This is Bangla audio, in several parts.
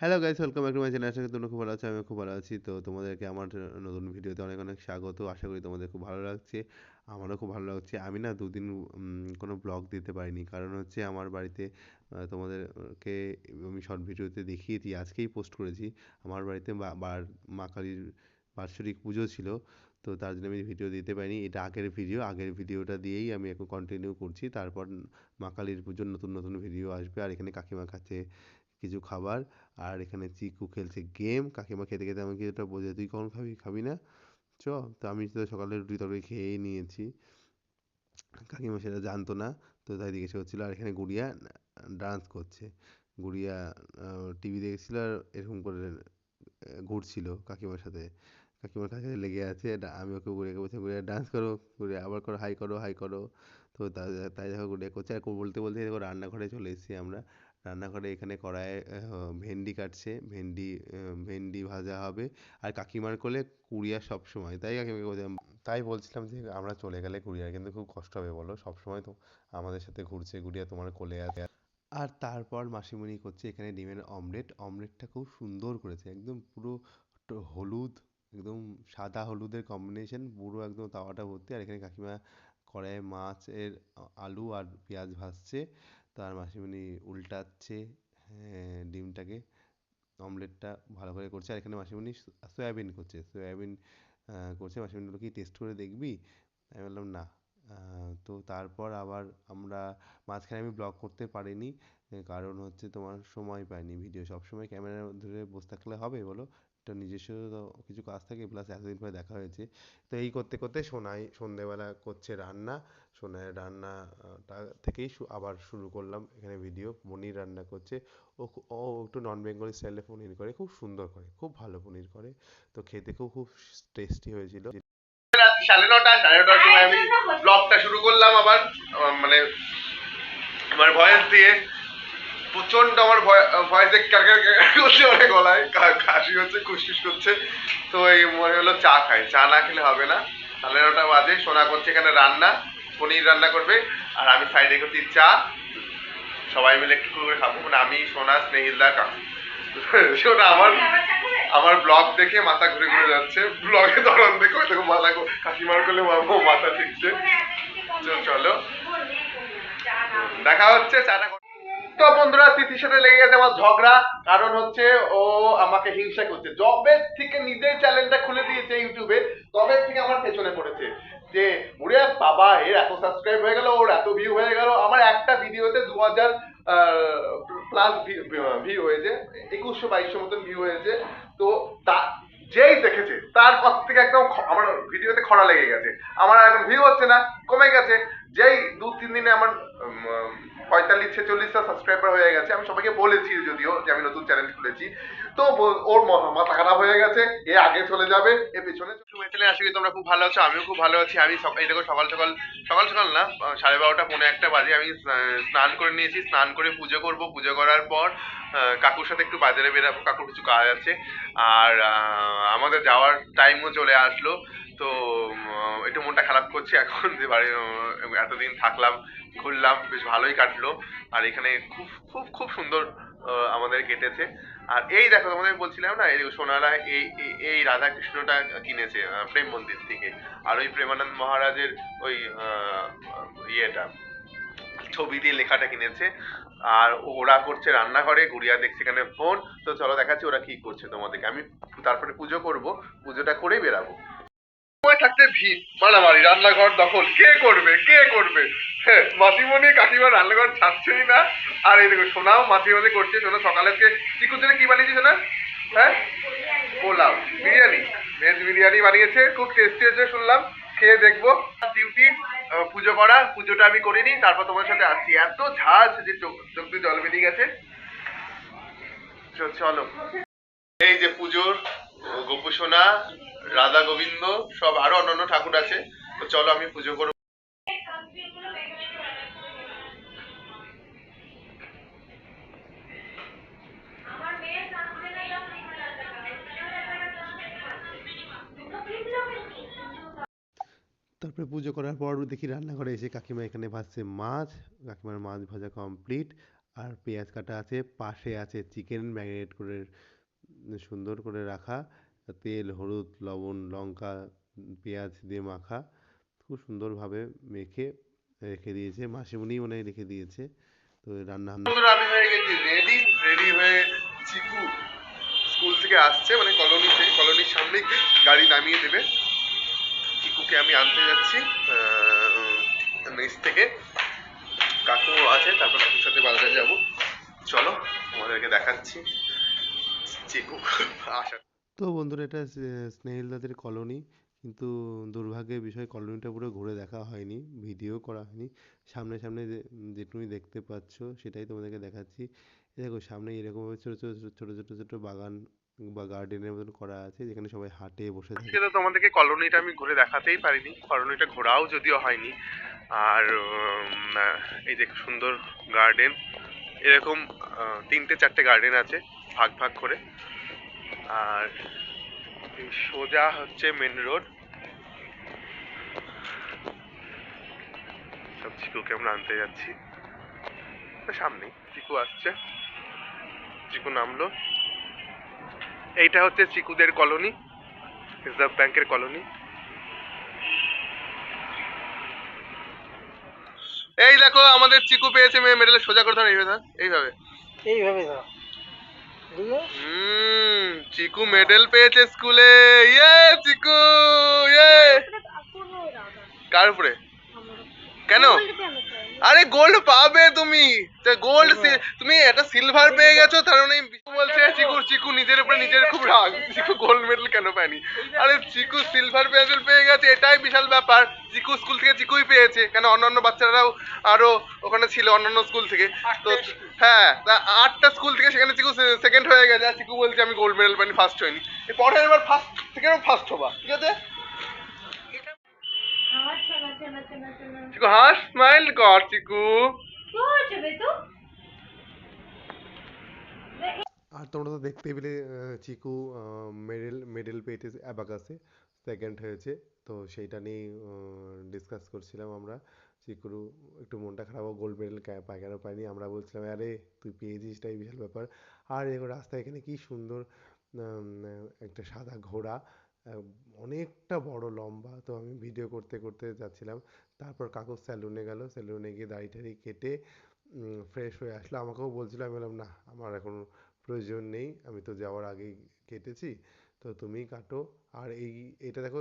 Hello guys welcome back to my channel আশা করি তোমরা খুব ভালো আছো আমি খুব ভালো আছি। তো তোমাদেরকে আমার নতুন ভিডিওতে অনেক অনেক স্বাগত। আশা করি তোমাদের খুব ভালো লাগছে, আমারও খুব ভালো লাগছে। আমি না দুদিন কোনো ব্লগ দিতে পারিনি। কারণ হচ্ছে আমার বাড়িতে তোমাদেরকে আমি শর্ট ভিডিওতে দেখিয়ে দেখিয়েছি, আজকেই পোস্ট করেছি। আমার বাড়িতে মা কালীর বাৎসরিক পুজো ছিল, তো তার জন্য আমি ভিডিও দিতে পারিনি। এটা আগের ভিডিও আগের ভিডিওটা দিয়েই আমি এখন কন্টিনিউ করছি। তারপর মা কালীর পুজোর নতুন নতুন ভিডিও আসবে। আর এখানে কাকিমা খাচ্ছে কিছু খাবার। আর এখানে চিকু খেলছে গেম কাকিমা খেতে খেতে আমাকে এটা বোঝে তুই কখন খাবি? খাবি না? চ, তো আমি তো সকালে রুটি তরকারি খেয়েই নিয়েছি। কাকিমা সেটা জানতো না, তো তাই জিজ্ঞেস করছিল, আর এখানে গুড়িয়া? ডান্স করছে। গুড়িয়া টিভি দেখছিল আর এরকম করে ঘুরছিল কাকিমার সাথে। কাকিমার কাছে লেগে আছে আমি ওকে গুড়িয়াকে বলছি, গুড়িয়া ডান্স করো, গুড়িয়া আবার করো, হাই করো হাই করো। তো, তাই দেখো গুড়িয়া করছে। আর বলতে বলতে দেখো রান্নাঘরে চলে এসেছি আমরা। রান্নাঘরে এখানে কড়াইয়ে ভেন্ডি কাটছে, ভেন্ডি ভেন্ডি ভাজা হবে। আর কাকিমার কোলে কুড়িয়া সব সময় তাই কাকিমাকে বলছিলাম, তাই বলছিলাম যে আমরা চলে গেলে কুড়িয়ার, কিন্তু খুব কষ্ট হবে বলো সব সময় তো আমাদের সাথে ঘুরছে গুড়িয়া তোমার কোলে আছে। আর তারপর মাসিমণি করছে এখানে ডিমের অমলেট, অমলেটটা খুব সুন্দর করেছে, একদম পুরো হলুদ, একদম সাদা হলুদের কম্বিনেশন পুরো একদম তাওয়াটা ভর্তি। আর এখানে কাকিমা কড়াইয়ে মাছের আলু আর পেঁয়াজ ভাজছে। তার মাসিমণি উল্টাচ্ছে হ্যাঁ, ডিমটাকে অমলেটটা ভালো করে করছে। আর এখানে মাসিমণি সয়াবিন করছে সয়াবিন করছে। মাসিমণি কি টেস্ট করে দেখবি? আমি বললাম না। তো তারপর আবার আমরা মাঝখানে আমি ব্লগ করতে পারিনি কারণ হচ্ছে তোমার সময় পাইনি। ভিডিও সবসময় ক্যামেরা ধরে বসে থাকলে হবে বলো। একটা নিজস্ব কিছু কাজ থাকে প্লাস এতদিন পরে দেখা হয়েছে। তো এই করতে করতে সোনাই সন্ধেবেলা করছে রান্না। সোনাই রান্নাটা থেকেই আবার শুরু করলাম। এখানে ভিডিও পনির রান্না করছে। ও ও একটু নন বেঙ্গলি স্টাইলে পনির করে খুব সুন্দর করে খুব ভালো পনির করে। তো খেতে খুব খুব টেস্টি হয়েছিল। সাড়ে নটা সাড়ে নটার সময় আমি ব্লগটা শুরু করলাম আবার মানে আমার ভয়েস দিয়ে প্রচণ্ড আমার ভয়েসে ক্যারকার করছে মানে গলায় কাশি হচ্ছে খুশখুশ করছে। তো এই মনে হলো চা খাই চা না খেলে হবে না। সাড়ে নটা বাজে সোনা করছে এখানে রান্না পনির রান্না করবে আর আমি সাইডে করছি চা। সবাই মিলে একটু করে খাব মানে আমি সোনা স্নেহিলদা কাকু। শোনা আমার আমার ব্লগ দেখে মাথা ঘুরে ঘুরে যাচ্ছে। ব্লগে ধরন দেখে দেখো মাথা ঘু- কাকিমার করলে মাথা ঠিকছে চলো। দেখা হচ্ছে চাটা তো বন্ধুরা, তিথির সাথে লেগে গেছে আমার ঝগড়া। কারণ হচ্ছে ও আমাকে হিংসা করছে। জবে থেকে নিজেই চ্যানেলটা খুলে দিয়েছে ইউটিউবে তবে থেকে আমার পেছনে পড়েছে। যে, ওরে বাবা, এর এত সাবস্ক্রাইব হয়ে গেল, ওর এত ভিউ হয়ে গেল। আমার একটা ভিডিওতে দু হাজার প্লাস ভিউ হয়েছে, একুশশো, বাইশশো মতন ভিউ হয়েছে। তো তা, যেই দেখেছে তারপর থেকে একদম আমার ভিডিওতে খরা লেগে গেছে। আমার এখন ভিউ হচ্ছে না, কমে গেছে। যেই দু তিন দিনে আমার পঁয়তাল্লিশ, ছেচল্লিশটা সাবস্ক্রাইবার হয়ে গেছে। আমি সবাইকে বলেছি যদিও যে আমি নতুন চ্যানেল খুলেছি। তো ওর মাথা খারাপ হয়ে গেছে, এ আগে চলে যাবে, এ পেছনে চ্যানেলে আশা তোমরা খুব ভালো আছো, আমিও খুব ভালো আছি। আমি এই দেখো সকাল সকাল সকাল সকাল না সাড়ে বারোটা, পৌনে একটা বাজে। আমি স্নান করে নিয়েছি। স্নান করে পুজো করব। পুজো করার পর কাকুর সাথে একটু বাজারে বেরাবো। কাকুর কিছু কাজ আছে। আর আমাদের যাওয়ার টাইমও চলে আসলো। তো একটু মনটা খারাপ করছে এখন যে বাড়ি এতদিন থাকলাম, ঘুরলাম, বেশ ভালোই কাটলো। আর এখানে খুব খুব খুব সুন্দর আমাদের কেটেছে। আর এই দেখো, তোমাদের বলছিলাম না, এই সোনারা, এই, এই- রাধা কৃষ্ণটা কিনেছে প্রেম মন্দির থেকে। আর ওই প্রেমানন্দ মহারাজের ওই ইয়েটা, ছবি দিয়ে লেখাটা কিনেছে। আর ওরা করছে রান্নাঘরে, গুড়িয়া দেখছে এখানে ফোন। তো চলো দেখাচ্ছি ওরা কি করছে তোমাদেরকে। আমি তারপরে পুজো করব, পুজোটা করেই বেরাবো। সময় থাকতে ভিড়। মারামারি রান্নাঘর দখল। কে করবে? কে করবে? হ্যাঁ কাকিমা রান্নাঘর ছাড়ছেই না। আর এই দেখো সোনাও মাসিমণি করছে। সোনা সকালে চিকুর জন্য কি বানিয়েছি সোনা? হ্যাঁ পোলাও। বিরিয়ানি। ভেজ বিরিয়ানি বানিয়েছে। খুব টেস্টি হয়েছে শুনলাম। খেয়ে দেখব। ডিউটি পুজো করা। পুজোটা আমি করিনি। তারপর তোমার সাথে আসছি। এত ঝাঁজ যে চোখ চোখ জল বেরিয়ে গেছে। চলো। এই যে পুজোর আহ, গোপু সোনা রাধা গোবিন্দ, সব আরও অন্যান্য ঠাকুর আছে। তো চলো আমি পুজো করব। তারপরে পুজো করার পর দেখি রান্নাঘরে এসে কাকিমা এখানে ভাজছে মাছ। কাকিমার মাছ ভাজা কমপ্লিট আর পেঁয়াজ কাটা আছে, পাশে আছে চিকেন ম্যারিনেট করে সুন্দর করে রাখা। তেল, হলুদ, লবণ, লঙ্কা, পেঁয়াজ দিয়ে মাখা। খুব সুন্দরভাবে মেখে রেখে দিয়েছে। মাসিমণিই মনে রেখে দিয়েছে। তো রান্না আমি হয়ে গেছি রেডি রেডি হয়ে চিকু স্কুল থেকে আসছে মানে কলোনিতে কলোনির সামনে গাড়ি নামিয়ে দেবে। চিকুকে আমি আনতে যাচ্ছি মেস থেকে। কাকু আছে, তারপর কাকুর সাথে বাজারে যাব। চলো, তোমাদেরকে দেখাচ্ছি। চিকু আসা তো বন্ধুরা এটা সে- স্নেহিলদাদের কলোনি। কিন্তু দুর্ভাগ্যের বিষয় কলোনিটা পুরো ঘুরে দেখা হয়নি, ভিডিও করা হয়নি। সামনে সামনে যে যেটুকুনি দেখতে পাচ্ছ সেটাই তোমাদেরকে দেখাচ্ছি। দেখো সামনে এরকমভাবে ছোটো ছোটো ছোটো ছোটো ছোটো বাগান বা গার্ডেনের মতন করা আছে, যেখানে সবাই হাঁটে, বসে থাকে। তো তোমাদেরকে কলোনিটা আমি ঘুরে দেখাতেই পারিনি, কলোনিটা ঘোরাও যদিও হয়নি। আর এই যে সুন্দর গার্ডেন, এরকম তিনটে, চারটে গার্ডেন আছে, ভাগ ভাগ করে। আর সোজা হচ্ছে মেন রোড সব চিকুকে আমরা আনতে যাচ্ছি। তো সামনেই, চিকু আসছে। চিকু নামলো। এইটা হচ্ছে চিকুদের কলোনি, রিজার্ভ ব্যাংকের কলোনি। এই দেখো, আমাদের চিকু পেয়েছে, মেয়ে মেডেলে সোজা করে ধর, এইভাবে এইভাবে। এইভাবে দাও বুঝলে হুম, চিকু মেডেল পেয়েছে স্কুলে ইয়ে চিকু ইয়ে। কার উপরে? কেন? আরে গোল্ড পাবে তুমি। গোল্ড তুমি একটা সিলভার পেয়ে গেছো, তার মানে বলছে চিকু নিজের উপরে নিজের খুব রাগ চিকু গোল্ড মেডেল কেন পায়নি? আরে চিকু সিলভার মেডেল পেয়ে গেছে এটাই বিশাল ব্যাপার। চিকু স্কুল থেকে চিকুই পেয়েছে কেন অন্যান্য বাচ্চারাও আরও ওখানে ছিল অন্যান্য স্কুল থেকে। তো হ্যাঁ তা আটটা স্কুল থেকে সেখানে চিকু সেকেন্ড হয়ে গেছে আর চিকু বলছে আমি গোল্ড মেডেল পাইনি ফার্স্ট হয়নি। পরে এবার ফার্স্ট থেকে ফার্স্ট হবা ঠিক আছে? চিকু হাস স্মাইল কর চিকু। আর তোমরা তো দেখতেই পেলে চিকু মেডেল মেডেল পেয়েছে অ্যাবাকাসে সেকেন্ড হয়েছে, তো সেইটা নিয়ে ডিসকাস করছিলাম আমরা। চিকুর একটু মনটা খারাপ গোল্ড মেডেল পায় কেন পায়নি আমরা বলছিলাম, আরে, তুই পেয়েছিস এটাই বিশাল ব্যাপার। আর দেখো রাস্তায় এখানে কি সুন্দর একটা সাদা ঘোড়া অনেকটা বড়, লম্বা। তো আমি ভিডিও করতে করতে যাচ্ছিলাম। তারপর কাকু স্যালুনে গেল। স্যালুনে গিয়ে দাড়ি টাড়ি কেটে ফ্রেশ হয়ে আসলো। আমাকেও বলছিল, আমি বললাম, না, আমার এখন প্রয়োজন নেই। আমি তো যাওয়ার আগেই কেটেছি। তো তুমি কাটো। আর এই, এটা দেখো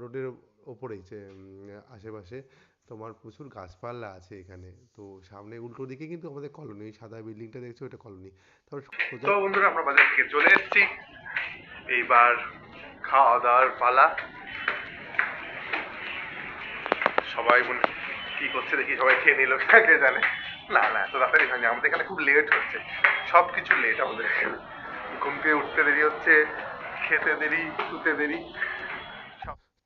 রোডের ওপরেই যে আশেপাশে তোমার প্রচুর গাছপালা আছে এখানে। তো সামনে উল্টো দিকে কিন্তু আমাদের কলোনি সাদা বিল্ডিংটা দেখছ? ওটা কলোনি। তো বন্ধুরা, আমরা বাজার থেকে চলে এসেছি। এইবার খাওয়া দাওয়ার পালা। সবাই মনে কি করছে দেখি? সবাই খেয়ে নিল। কে জানে? না না, এত তাড়াতাড়ি হয়নি। আমাদের এখানে খুব লেট হচ্ছে। সব কিছু লেট আমাদের। ঘুম থেকে উঠতে দেরি হচ্ছে, খেতে দেরি, শুতে দেরি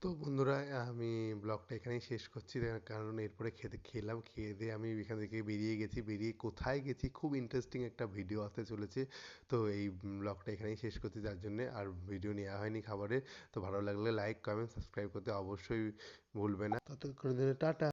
তো বন্ধুরা, আমি ব্লগটা এখানেই শেষ করছি। কারণ এরপরে খেতে খেলাম, খেয়ে দিয়ে আমি এখান থেকে বেরিয়ে গেছি। বেরিয়ে কোথায় গেছি? খুব ইন্টারেস্টিং একটা ভিডিও আসতে চলেছে। তো এই ব্লগটা এখানেই শেষ করছি, যার জন্যে আর ভিডিও নেওয়া হয়নি খাবারে। তো ভালো লাগলে লাইক কমেন্ট সাবস্ক্রাইব করতে অবশ্যই ভুলবে না। ততক্ষণের জন্য টাটা।